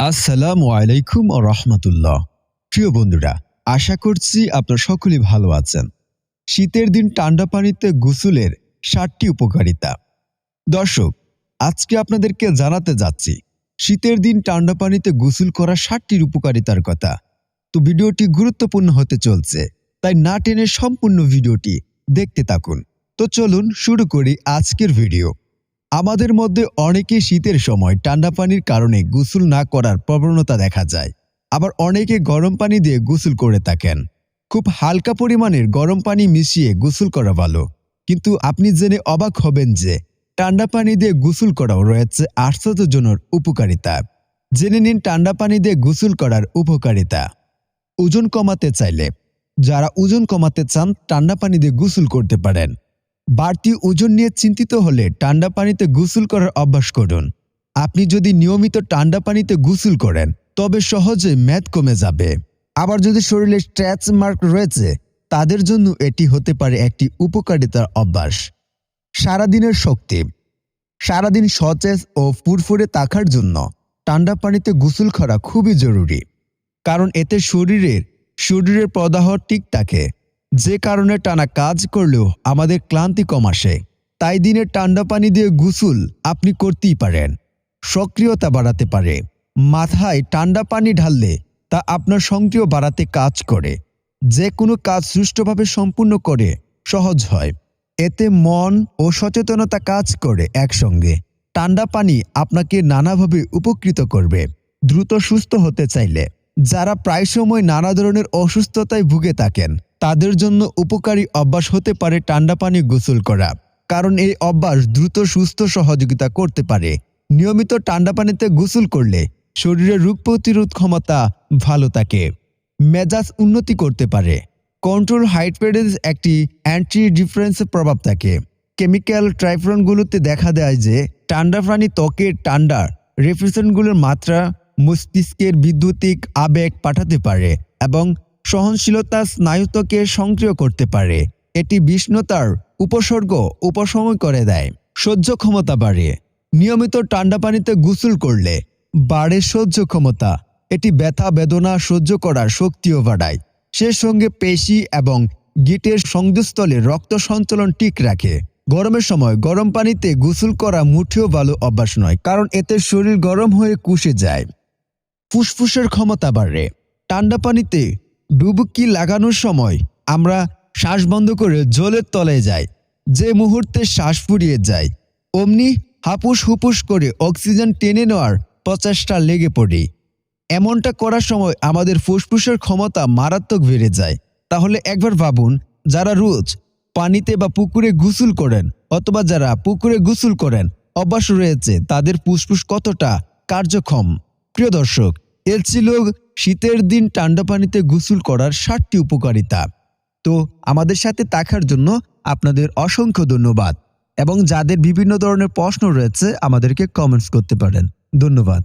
আসসালামু আলাইকুম ও রহমতুল্লাহ। প্রিয় বন্ধুরা, আশা করছি আপনারা সকলেই ভালো আছেন। শীতের দিন ঠান্ডা পানিতে গোসলের ষাটটি উপকারিতা। দর্শক, আজকে আপনাদেরকে জানাতে যাচ্ছি, শীতের দিন ঠান্ডা পানিতে গোসল করা ষাটটির উপকারিতার কথা। তো ভিডিওটি গুরুত্বপূর্ণ হতে চলছে, তাই না টেনে সম্পূর্ণ ভিডিওটি দেখতে থাকুন। তো চলুন শুরু করি আজকের ভিডিও। আমাদের মধ্যে অনেকে শীতের সময় ঠান্ডা পানির কারণে গোসল না করার প্রবণতা দেখা যায়। আবার অনেকে গরম পানি দিয়ে গোসল করে থাকেন। খুব হালকা পরিমাণের গরম পানি মিশিয়ে গোসল করা ভালো। কিন্তু আপনি জেনে অবাক হবেন যে ঠান্ডা পানি দিয়ে গোসল করাও রয়েছে আশ্চর্যজনক উপকারিতা। জেনে নিন ঠান্ডা পানি দিয়ে গোসল করার উপকারিতা। ওজন কমাতে চাইলে, যারা ওজন কমাতে চান, ঠান্ডা পানি দিয়ে গোসল করতে পারেন। বাড়তি ওজন নিয়ে চিন্তিত হলে ঠান্ডা পানিতে গোসল করার অভ্যাস করুন। আপনি যদি নিয়মিত ঠান্ডা পানিতে গোসল করেন, তবে সহজে ম্যাদ কমে যাবে। আবার যদি শরীরে স্ট্র্যাচ মার্ক রয়েছে, তাদের জন্য এটি হতে পারে একটি উপকারিতার অভ্যাস। সারাদিনের শক্তি। সারাদিন সতেজ ও ফুরফুরে থাকার জন্য ঠান্ডা পানিতে গোসল করা খুবই জরুরি। কারণ এতে শরীরের শরীরের প্রদাহ ঠিক থাকে। যে কারণে টানা কাজ করলেও আমাদের ক্লান্তি কম আসে। তাই দিনে ঠান্ডা পানি দিয়ে গুসুল আপনি করতেই পারেন। সক্রিয়তা বাড়াতে পারে। মাথায় ঠান্ডা পানি ঢাললে তা আপনার সক্রিয় বাড়াতে কাজ করে। যে কোনো কাজ সুষ্ঠুভাবে সম্পূর্ণ করে সহজ হয়। এতে মন ও সচেতনতা কাজ করে একসঙ্গে। ঠান্ডা পানি আপনাকে নানাভাবে উপকৃত করবে। দ্রুত সুস্থ হতে চাইলে যারা প্রায় সময় নানা ধরনের অসুস্থতায় ভুগে থাকেন তাদের জন্য উপকারী অভ্যাস হতে পারে ঠান্ডা পানি গোসল করা, কারণ এই অভ্যাস দ্রুত, সুস্থ, সহযোগিতা করতে পারে। নিয়মিত ঠান্ডা পানিতে গোসল করলে শরীরের রোগ প্রতিরোধ ক্ষমতা ভালো থাকে, মেজাজ উন্নতি করতে পারে। কন্ট্রোল হাইড্রেটেজ একটি অ্যান্টি ডিফারেন্সের প্রভাব থাকে। কেমিক্যাল ট্রাইফ্রনগুলোতে দেখা দেয় যে ঠান্ডা প্রাণী ত্বকের ঠান্ডা রেফ্রিজারেন্টগুলোর মাত্রা মস্তিষ্কের বিদ্যুতিক আবেগ পাঠাতে পারে এবং সহনশীলতা স্নায়ুত্বকে সক্রিয় করতে পারে। এটি বিষ্ণতার উপসর্গ উপশম করে দেয়, সহ্য ক্ষমতা বাড়ে। নিয়মিত ঠান্ডা পানিতে গোসল করলে বাড়ে সহ্য ক্ষমতা। এটি ব্যথা বেদনা সহ্য করার শক্তিও বাড়ায়। সে সঙ্গে পেশি এবং গিটের সংযোগস্থলে রক্ত সঞ্চালন ঠিক রাখে। গরমের সময় গরম পানিতে গোসল করা মুঠেও ভালো অভ্যাস নয়, কারণ এতে শরীর গরম হয়ে কুষে যায়। ফুসফুসের ক্ষমতা বাড়ে। ঠান্ডা পানিতে ডুবুকি লাগানোর সময় আমরা শ্বাস বন্ধ করে জলের তলায় যাই। যে মুহূর্তে শ্বাস ফুরিয়ে যায়, অমনি হাপুস হুপুস করে অক্সিজেন টেনে নেওয়ার প্রচেষ্টা লেগে পড়ি। এমনটা করার সময় আমাদের ফুসফুসের ক্ষমতা মারাত্মক বেড়ে যায়। তাহলে একবার ভাবুন, যারা রোজ পানিতে বা পুকুরে গোসল করেন অথবা যারা পুকুরে গোসল করেন, অভ্যাস রয়েছে, তাদের ফুসফুস কতটা কার্যক্ষম। প্রিয় দর্শক, এর ছিল শীতের দিন ঠান্ডা পানিতে গোসল করার ষাটটি উপকারিতা। তো, আমাদের সাথে থাকার জন্য আপনাদের অসংখ্য ধন্যবাদ এবং যাদের বিভিন্ন ধরনের প্রশ্ন রয়েছে, আমাদেরকে কমেন্টস করতে পারেন। ধন্যবাদ।